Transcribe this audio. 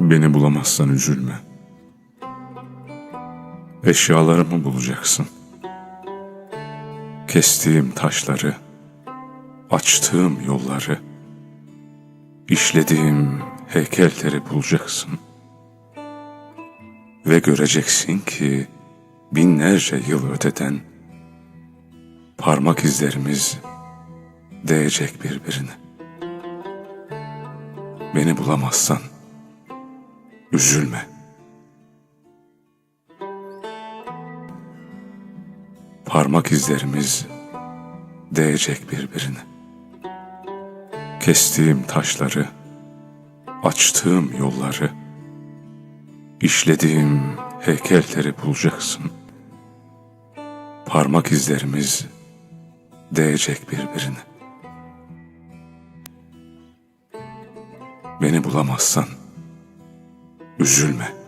Beni bulamazsan üzülme. Eşyalarımı bulacaksın. Kestiğim taşları, açtığım yolları, işlediğim heykelleri bulacaksın. Ve göreceksin ki binlerce yıl öteden parmak izlerimiz değecek birbirine. Beni bulamazsan üzülme. Parmak izlerimiz değecek birbirine. Kestiğim taşları, açtığım yolları, işlediğim heykelleri bulacaksın. Parmak izlerimiz değecek birbirine. Beni bulamazsan üzülme.